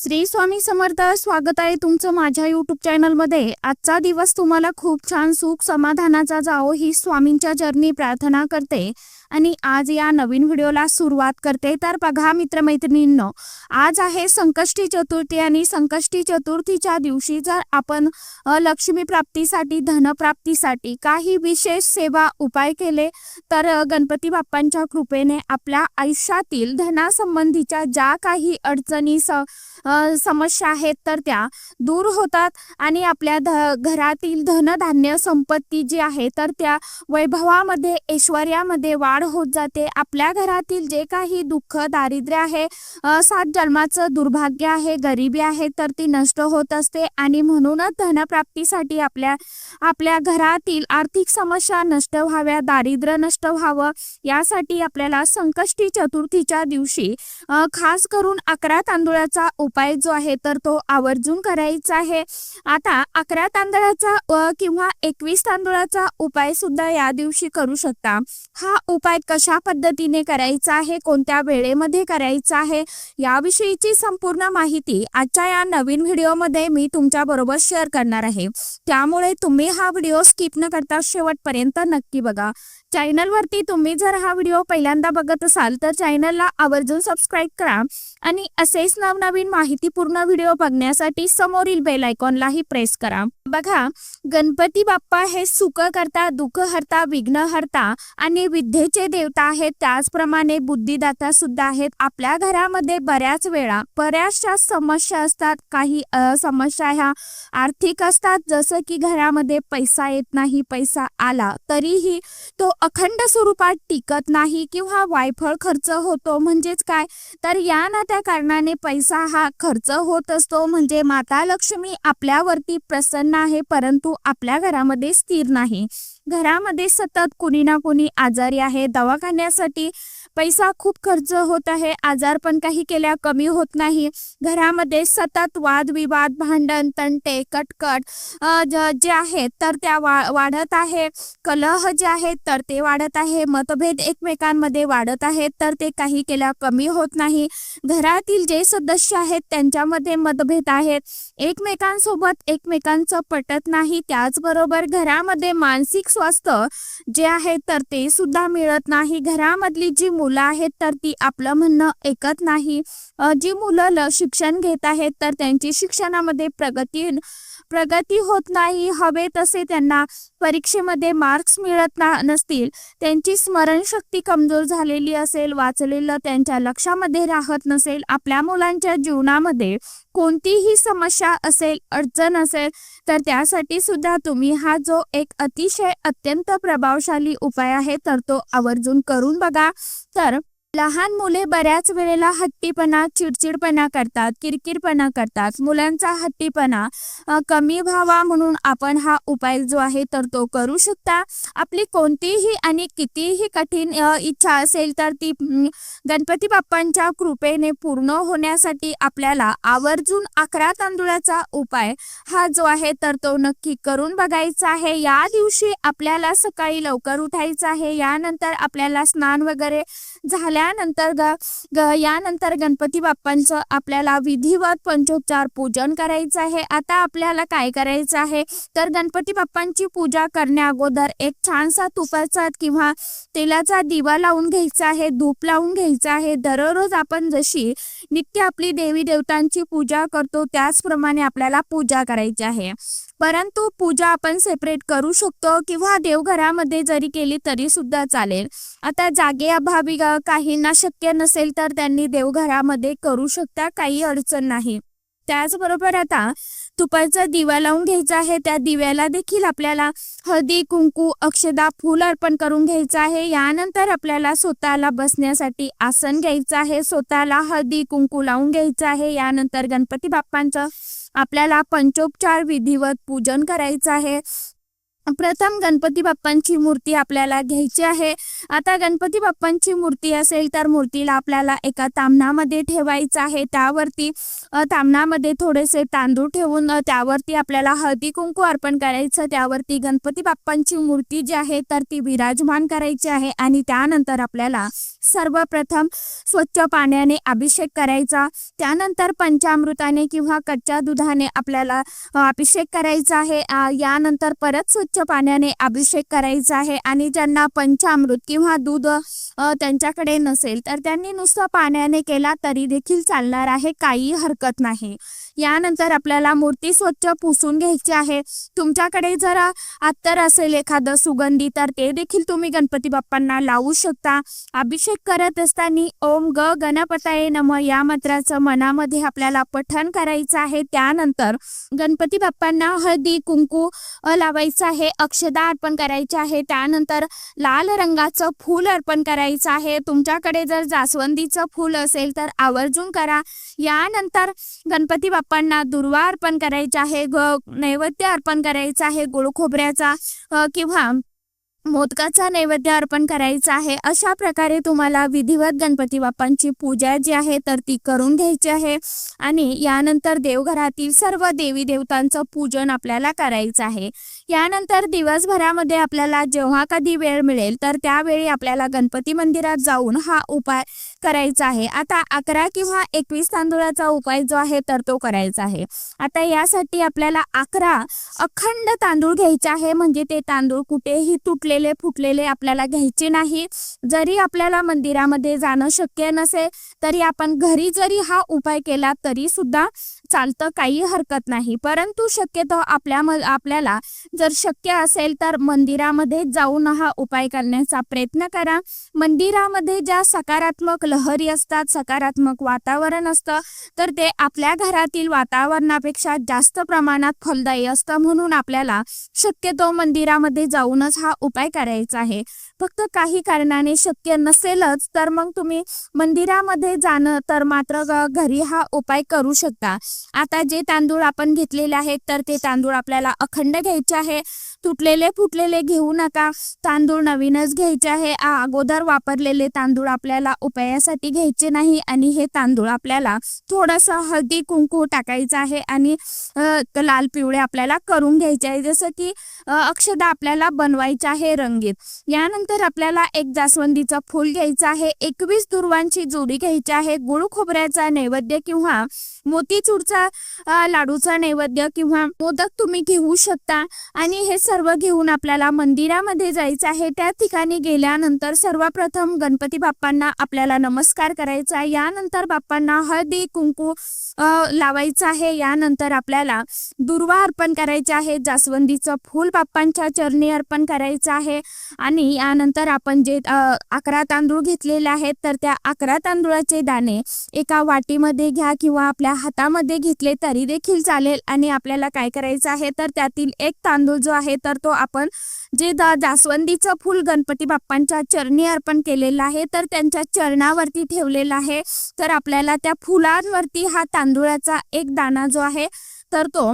श्री स्वामी समर्थ स्वागत आहे तुमचं माझ्या युट्यूब चॅनलमध्ये आजचा दिवस तुम्हाला खूप छान सुख समाधानाचा जाओ ही स्वामींच्या जर्नी प्रार्थना करते. आणि आज या नवीन व्हिडिओला सुरुवात करते. तर बघा मित्रमैत्रिणींनो आज आहे संकष्टी चतुर्थी आणि संकष्टी चतुर्थीच्या दिवशी जर आपण लक्ष्मी प्राप्तीसाठी धनप्राप्तीसाठी काही विशेष सेवा उपाय केले तर गणपती बाप्पांच्या कृपेने आपल्या आयुष्यातील धनासंबंधीच्या ज्या काही अडचणी स समस्या आहेत तर त्या दूर होतात आणि आपल्या ध घरातील धनधान्य संपत्ती जी आहे तर त्या वैभवामध्ये ऐश्वर्यामध्ये वाढ होत जाते. आपल्या घरातील जे काही दुःख दारिद्र्य आहे सात जन्माचं दुर्भाग्य आहे गरिबी आहे तर ती नष्ट होत असते आणि म्हणूनच धनप्राप्तीसाठी आपल्या आपल्या घरातील आर्थिक समस्या नष्ट व्हाव्या दारिद्र्य नष्ट व्हावं यासाठी आपल्याला संकष्टी चतुर्थीच्या दिवशी खास करून अकरा तांदुळाचा उपाय जो आहे तर तो आवर्जून करायचा आहे. आता अकरा तांदळाचा किंवा एकवीस तांदुळाचा उपाय सुद्धा या दिवशी करू शकता. हा उपाय कशा पद्धतीने करायचा आहे कोणत्या वेळेमध्ये करायचा आहे याविषयीची संपूर्ण माहिती आजच्या या नवीन व्हिडिओमध्ये मी तुमच्या बरोबर शेअर करणार आहे. त्यामुळे तुम्ही हा व्हिडिओ स्किप न करता शेवटपर्यंत नक्की बघा. चॅनलवरती तुम्ही जर हा व्हिडिओ पहिल्यांदा बघत असाल तर चॅनलला आवर्जून सबस्क्राईब करा. आणि असेच नवनवीन माहितीपूर्ण व्हिडिओ बघण्यासाठी समोरील बेल आयकॉनलाही प्रेस करा. बघा गणपती बाप्पा हे सुख करता दुःख हरता विघ्न हरता आणि विद्येचे देवता आहेत. त्याचप्रमाणे बुद्धिदाता सुद्धा आहेत. आपल्या घरामध्ये बऱ्याच वेळा बऱ्याचशा समस्या असतात. काही समस्या ह्या आर्थिक असतात. जसं की घरामध्ये पैसा येत नाही पैसा आला तरीही तो अखंड स्वरूपात टिकत नाही किंवा वायफळ खर्च होतो म्हणजेच काय? तर या ना त्या कारणाने पैसा हा खर्च होत असतो. म्हणजे माता लक्ष्मी आपल्यावरती प्रसन्न आहे परंतु आपल्या घरामध्ये स्थिर नाही. घरामध्ये सतत कुणी ना कुणी आजारी आहे. दवाखान्यासाठी पैसा खूप खर्च होत आहे आजार पण काही केल्या कमी होत नाही. घरामध्ये सतत वादविवाद भांडण तंटे कटकट जे आहेत तर त्या वा वाढत आहे. कलह जे आहेत तर ते वाढत आहे. मतभेद एकमेकांमध्ये वाढत आहेत तर ते काही केल्या कमी होत नाही. घरातील जे सदस्य आहेत त्यांच्यामध्ये मतभेद आहेत. एकमेकांसोबत एकमेकांचं पटत नाही. त्याचबरोबर घरामध्ये मानसिक स्वास्थ्य जे आहे तर ते सुद्धा मिळत नाही. घरामधली जी मुलं आहेत तर ती आपलं म्हणणं ऐकत नाही. जी मुलं शिक्षण घेत आहेत तर त्यांची शिक्षणामध्ये प्रगती प्रगती होत नाही हवे तसे त्यांना परीक्षेमध्ये मार्क्स मिळत ना नसतील. त्यांची स्मरणशक्ती कमजोर झालेली असेल वाचलेलं त्यांच्या लक्षामध्ये राहत नसेल आपल्या मुलांच्या जीवनामध्ये कोणतीही समस्या असेल अडचण असेल तर त्यासाठी सुद्धा तुम्ही हा जो एक अतिशय अत्यंत प्रभावशाली उपाय आहे तर तो आवर्जून करून बघा. तर लहान मुले बऱ्याच वेळेला हट्टीपणा चिडचिडपणा करतात किरकिरपणा करतात. मुलांचा हट्टीपणा कमी व्हावा म्हणून आपण हा उपाय जो आहे तर तो करू शकता. आपली कोणतीही आणि कितीही कठीण इच्छा असेल तर ती गणपती बाप्पांच्या कृपेने पूर्ण होण्यासाठी आपल्याला आवर्जून अकरा तांदुळाचा उपाय हा जो आहे तर तो नक्की करून बघायचा आहे. या दिवशी आपल्याला सकाळी लवकर उठायचं आहे. यानंतर आपल्याला स्नान वगैरे झाल्यानंतर ग ग यानंतर गणपती बाप्पांचं आपल्याला विधिवत पंचोपचार पूजन करायचं आहे. आता आपल्याला काय करायचं आहे? तर गणपती बाप्पांची पूजा करण्या अगोदर एक छानसा तुपाचा किंवा तेलाचा दिवा लावून घ्यायचा आहे. धूप लावून घ्यायचा आहे. दररोज आपण जशी नित्य आपली देवी देवतांची पूजा करतो त्याचप्रमाणे आपल्याला पूजा करायची आहे. परंतु पूजा आपण सेपरेट करू शकतो किंवा देवघरामध्ये जरी केली तरी सुद्धा चालेल. आता जागे अभावी काहींना शक्य नसेल तर त्यांनी देवघरामध्ये करू शकता काही अडचण नाही. त्याचबरोबर आता तुपाचा दिवा लावून घ्यायचा आहे. त्या दिव्याला देखील आपल्याला हळदी कुंकू अक्षदा फूल अर्पण करून घ्यायचं आहे. यानंतर आपल्याला स्वतःला बसण्यासाठी आसन घ्यायचं आहे. स्वतःला हळदी कुंकू लावून घ्यायचं आहे. यानंतर गणपती बाप्पांचं आपल्याला पंचोपचार विधिवत पूजन करायचं आहे. प्रथम गणपती बाप्पांची मूर्ती आपल्याला घ्यायची आहे. आता गणपती बाप्पांची मूर्ती असेल तर मूर्तीला आपल्याला एका तामणामध्ये ठेवायचं आहे. त्यावरती तामणामध्ये थोडेसे तांदूळ ठेवून त्यावरती आपल्याला हळदी कुंकू अर्पण करायचं. त्यावरती गणपती बाप्पांची मूर्ती जी आहे तर ती विराजमान करायची आहे आणि त्यानंतर आपल्याला सर्वप्रथम स्वच्छ पाण्याने अभिषेक करायचा. त्यानंतर पंचामृताने किंवा कच्च्या दुधाने आपल्याला अभिषेक करायचा आहे. यानंतर परत स्वच्छ पाण्याने अभिषेक करायचा आहे. आणि ज्यांना पंचामृत किंवा दूध त्यांच्याकडे नसेल तर त्यांनी नुसतं पाण्याने केला तरी देखील चालणार आहे. काही हरकत नाही. यानंतर आपल्याला मूर्ती स्वच्छ पुसून घ्यायची आहे. तुमच्याकडे जर अत्तर असेल एखादं सुगंधी तर ते देखील तुम्ही गणपती बाप्पांना लावू शकता. अभिषेक करत असताना ओम ग गणपताये नम या मंत्राचं मनामध्ये आपल्याला पठण करायचं आहे. त्यानंतर गणपती बाप्पांना हळदी कुंकू लावायचं आहे. अक्षदा अर्पण करायचे आहे. त्यानंतर लाल रंगाचं फूल अर्पण करायचं आहे. तुमच्याकडे जर जास्वंदीचं फूल असेल तर आवर्जून करा. यानंतर गणपती बाप्पा बाप्पांना दुर्वा अर्पण करायचा आहे नैवेद्य अर्पण करायचा आहे गुळ खोबऱ्याचा किंवा मोदकाचा नैवेद्य अर्पण करायचा आहे अशा प्रकारे तुम्हाला विधिवत गणपती बाप्पांची पूजा जी आहे तर ती करून घ्यायची आहे. आणि यानंतर देवघरातील सर्व देवी देवतांचं पूजन आपल्याला करायचं आहे. यानंतर दिवसभरामध्ये आपल्याला जेव्हा कधी वेळ मिळेल तर त्यावेळी आपल्याला गणपती मंदिरात जाऊन हा उपाय करायचा आहे. आता अकरा किंवा एकवीस तांदुळाचा उपाय जो आहे तर तो करायचा आहे. आता यासाठी आपल्याला अकरा अखंड तांदूळ घ्यायचे आहे म्हणजे ते तांदूळ कुठेही तुटलेले फुटलेले आपल्याला घ्यायचे नाही. जरी आपल्याला मंदिरामध्ये जाणं शक्य नसेल तरी आपण घरी जरी हा उपाय केला तरी सुद्धा चालतं काही हरकत नाही. परंतु शक्यतो आपल्या आपल्याला जर शक्य असेल तर मंदिरामध्ये जाऊन हा उपाय करण्याचा प्रयत्न करा. मंदिरामध्ये ज्या सकारात्मक लहरी असतात सकारात्मक वातावरण असतं तर ते आपल्या घरातील वातावरणापेक्षा जास्त प्रमाणात फलदायी असतं म्हणून आपल्याला शक्यतो मंदिरामध्ये जाऊनच हा उपाय करायचा आहे. फक्त काही कारणाने शक्य नसेलच तर मग तुम्ही मंदिरामध्ये जाणं तर मात्र घरी हा उपाय करू शकता. आता जे तांदूळ आपण घेतलेले आहेत तर ते तांदूळ आपल्याला अखंड घ्यायचे आहे. तुटलेले फुटलेले घेऊ नका. तांदूळ नवीनच घ्यायचे आहे. अगोदर वापरलेले तांदूळ आपल्याला उपायासाठी घ्यायचे नाही आणि हे तांदूळ आपल्याला थोडंसं हळदी कुंकू टाकायचं आहे आणि लाल पिवळे आपल्याला करून घ्यायचे आहे. जसं की अक्षदा आपल्याला बनवायचं आहे रंगीत. यानंतर आपल्याला एक जास्वंदीचं फूल घ्यायचं आहे. एकवीस दुर्वांची जोडी घ्यायची आहे. गुळ खोबऱ्याचा नैवेद्य किंवा मोतीचूरचा लाडूचा नैवेद्य किंवा मोदक तुम्ही घेऊ शकता. आणि हे सर्व घेऊन आपल्याला मंदिरामध्ये जायचं आहे. त्या ठिकाणी गेल्यानंतर सर्वप्रथम गणपती बाप्पांना आपल्याला नमस्कार करायचा आहे. यानंतर बाप्पांना हळदी कुंकू लावायचं आहे. यानंतर आपल्याला दुर्वा अर्पण करायचे आहे. जास्वंदीचं फूल बाप्पांच्या चरणी अर्पण करायचं आहे. आणि यानंतर आपण जे अकरा तांदूळ घेतलेले आहेत तर त्या अकरा तांदूळाचे दाणे एका वाटीमध्ये घ्या किंवा आपल्या हातामध्ये घेतले तरी देखील चालेल. आणि आपल्याला काय करायचं आहे तर त्यातील एक तांदूळ जो आहे तर तो आपण जे जास्वंदीचं फूल गणपती बाप्पांच्या चरणी अर्पण केलेलं आहे तर त्यांच्या चरणावरती ठेवलेलं आहे. तर आपल्याला त्या फुलांवरती हा तांदूळाचा एक दाणा जो आहे तर तो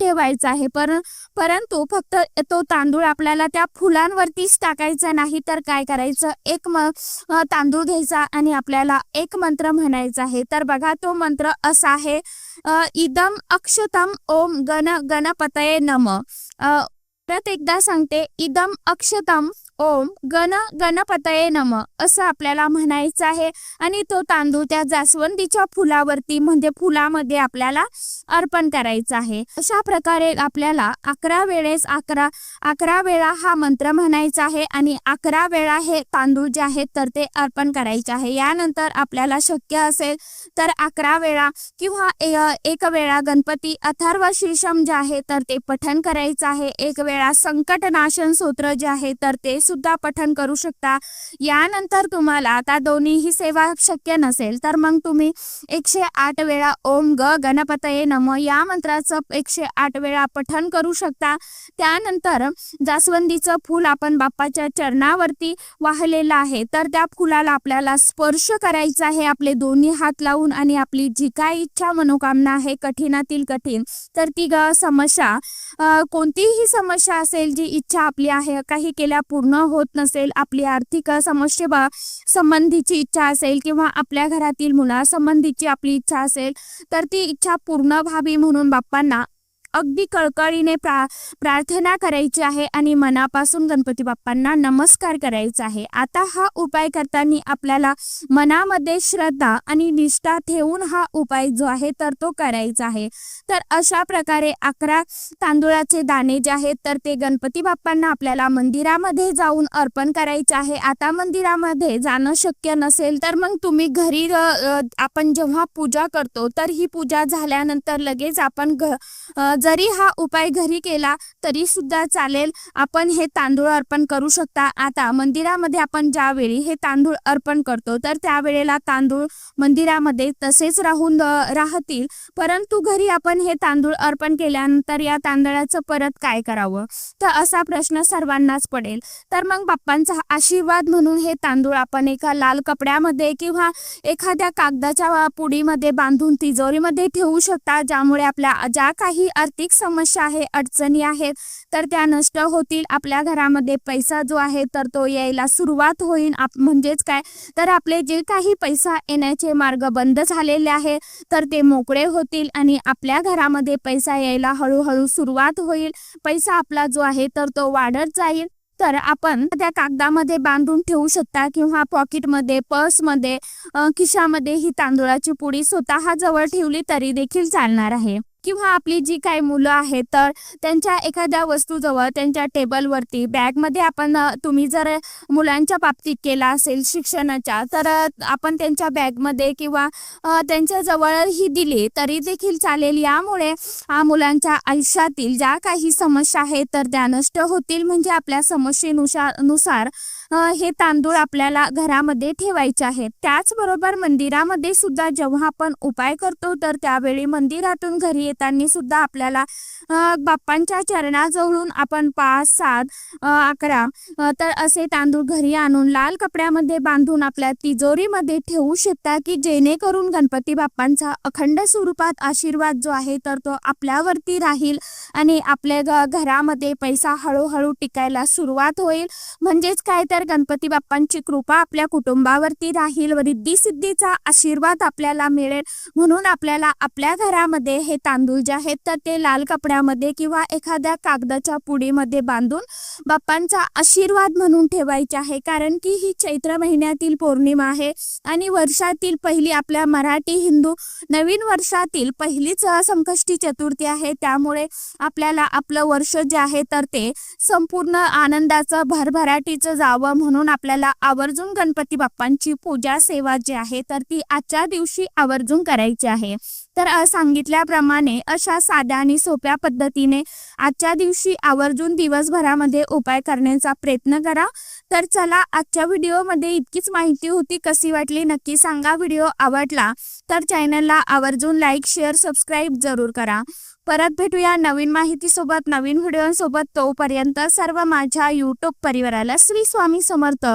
ठेवायचा आहे. पर परंतु फक्त तो तांदूळ आपल्याला त्या फुलांवरतीच टाकायचा नाही तर काय करायचं? एक म तांदूळ घ्यायचा आणि आपल्याला एक मंत्र म्हणायचा आहे. तर बघा तो मंत्र असा आहे इदम अक्षतम ओम गण गणपतये नम. परत एकदा सांगते इदम अक्षतम ओम गण गणपतये नम असं आपल्याला म्हणायचं आहे. आणि तो तांदूळ त्या जास्वंदीच्या फुलावरती म्हणजे फुलामध्ये आपल्याला अर्पण करायचा आहे. अशा प्रकारे आपल्याला अकरा वेळेस अकरा अकरा वेळा हा मंत्र म्हणायचा आहे. आणि अकरा वेळा हे तांदूळ जे आहेत तर ते अर्पण करायचे आहे. यानंतर आपल्याला शक्य असेल तर अकरा वेळा किंवा एक वेळा गणपती अथर्व शीर्षम जे आहे तर ते पठण करायचं आहे. एक वेळा संकटनाशन सूत्र जे आहे तर ते सुद्धा पठन करू शकता. यानंतर तुम्हाला आता दोन्हीही सेवा शक्य नसेल तर मग तुम्ही एकशे आठ वेळा ओम ग गणपतये नम या मंत्राचं एकशे आठ वेळा पठन करू शकता. त्यानंतर जास्वंदीचं फूल आपण बाप्पाच्या चरणावरती वाहलेलं आहे तर त्या फुलाला आपल्याला स्पर्श करायचा आहे. आपले दोन्ही हात लावून आणि आपली जी काय इच्छा मनोकामना आहे कठीणातील कठीण तर ती ग समस्या कोणतीही समस्या असेल जी इच्छा आपली आहे काही केल्या पूर्ण होत नसेल आपली आर्थिक समस्येबा संबंधीची इच्छा असेल किंवा आपल्या घरातील मुलासंबंधीची आपली इच्छा असेल तर ती इच्छा पूर्ण व्हावी म्हणून बाप्पांना अगदी कळकळीने प्रा प्रार्थना करायची आहे आणि मनापासून गणपती बाप्पांना नमस्कार करायचा आहे. आता हा उपाय करताना आपल्याला मनामध्ये श्रद्धा आणि निष्ठा ठेवून हा उपाय जो आहे तर तो करायचा आहे. तर अशा प्रकारे अकरा तांदूळाचे दाणे जे आहेत तर ते गणपती बाप्पांना आपल्याला मंदिरामध्ये जाऊन अर्पण करायचे आहे. आता मंदिरामध्ये जाणं शक्य नसेल तर मग तुम्ही घरी आपण जेव्हा पूजा करतो तर ही पूजा झाल्यानंतर लगेच आपण घ जरी हा उपाय घरी केला तरी सुद्धा चालेल. आपण हे तांदूळ अर्पण करू शकता. आता मंदिरामध्ये आपण ज्यावेळी हे तांदूळ अर्पण करतो तर त्यावेळेला तांदूळ मंदिरामध्ये तसेच राहून राहतील. परंतु घरी आपण हे तांदूळ अर्पण केल्यानंतर या तांदळाचं परत काय करावं? तर असा प्रश्न सर्वांनाच पडेल. तर मग बाप्पांचा आशीर्वाद म्हणून हे तांदूळ आपण एका लाल कपड्यामध्ये किंवा एखाद्या कागदाच्या पुडीमध्ये बांधून तिजोरीमध्ये ठेवू शकता ज्यामुळे आपल्या ज्या काही आर्थिक समस्या आहे अडचणी आहेत तर त्या नष्ट होतील. आपल्या घरामध्ये पैसा जो आहे तर तो यायला सुरुवात होईल. आप म्हणजेच काय? तर आपले जे काही पैसा येण्याचे मार्ग बंद झालेले आहे तर ते मोकळे होतील आणि आपल्या घरामध्ये पैसा यायला हळूहळू सुरुवात होईल. पैसा आपला जो आहे तर तो वाढत जाईल. तर आपण त्या कागदामध्ये बांधून ठेवू शकता किंवा पॉकेटमध्ये पर्समध्ये खिशामध्ये ही तांदूळाची पुडी स्वतः जवळ ठेवली तरी देखील चालणार आहे. किंवा आपली जी काही मुलं आहेत तर त्यांच्या एखाद्या वस्तूजवळ त्यांच्या टेबलवरती बॅगमध्ये आपण तुम्ही जर मुलांच्या बाबतीत केला असेल शिक्षणाच्या तर आपण त्यांच्या बॅगमध्ये किंवा त्यांच्या त्यांच्या जवळही दिली तरी देखील चालेल. यामुळे मुलांच्या आयुष्यातील ज्या काही समस्या आहेत तर त्या नष्ट होतील. म्हणजे आपल्या समस्येनुसार नुसार हे तांदूळ आपल्याला घरामध्ये ठेवायचे आहेत. त्याचबरोबर मंदिरामध्ये सुद्धा जेव्हा आपण उपाय करतो तर त्यावेळी मंदिरातून घरी येताना सुद्धा आपल्याला बाप्पांच्या चरणाजवळून आपण पाच सात अकरा तर असे तांदूळ घरी आणून लाल कपड्यामध्ये बांधून आपल्या तिजोरीमध्ये ठेवू शकता की जेणेकरून गणपती बाप्पांचा अखंड स्वरूपात आशीर्वाद जो आहे तर तो आपल्यावरती राहील आणि आपल्या घरामध्ये पैसा हळूहळू टिकायला सुरुवात होईल. म्हणजेच काय तर गणपती बाप्पांची कृपा आपल्या कुटुंबावरती राहील. रिद्धी सिद्धीचा आशीर्वाद आपल्याला मिळेल. म्हणून आपल्याला आपल्या घरामध्ये हे तांदूळ जे आहेत तर ते लाल कपड्यामध्ये किंवा एखाद्या कागदाच्या पुडीमध्ये बांधून बाप्पांचा आशीर्वाद म्हणून ठेवायचे आहे. कारण की ही चैत्र महिन्यातील पौर्णिमा आहे आणि वर्षातील पहिली आपल्या मराठी हिंदू नवीन वर्षातील पहिलीच संकष्टी चतुर्थी आहे. त्यामुळे आपल्याला आपलं वर्ष जे आहे तर ते संपूर्ण आनंदाचं भरभराटीचं जावं म्हणून आपल्याला आवर्जून गणपती बाप्पांची पूजा सेवा जी आहे तर ती आजच्या दिवशी आवर्जून करायची आहे. तर सांगितल्याप्रमाणे अशा साध्या आणि सोप्या पद्धतीने आजच्या दिवशी आवर्जून दिवसभरामध्ये उपाय करण्याचा प्रयत्न करा. तर चला आजच्या व्हिडिओमध्ये इतकीच माहिती होती कशी वाटली नक्की सांगा. व्हिडिओ आवडला तर चॅनलला आवर्जून लाईक शेअर सबस्क्राईब जरूर करा. परत भेटूया नवीन माहितीसोबत नवीन व्हिडिओसोबत तोपर्यंत सर्व माझ्या यूट्यूब परिवाराला श्री स्वामी समर्थ.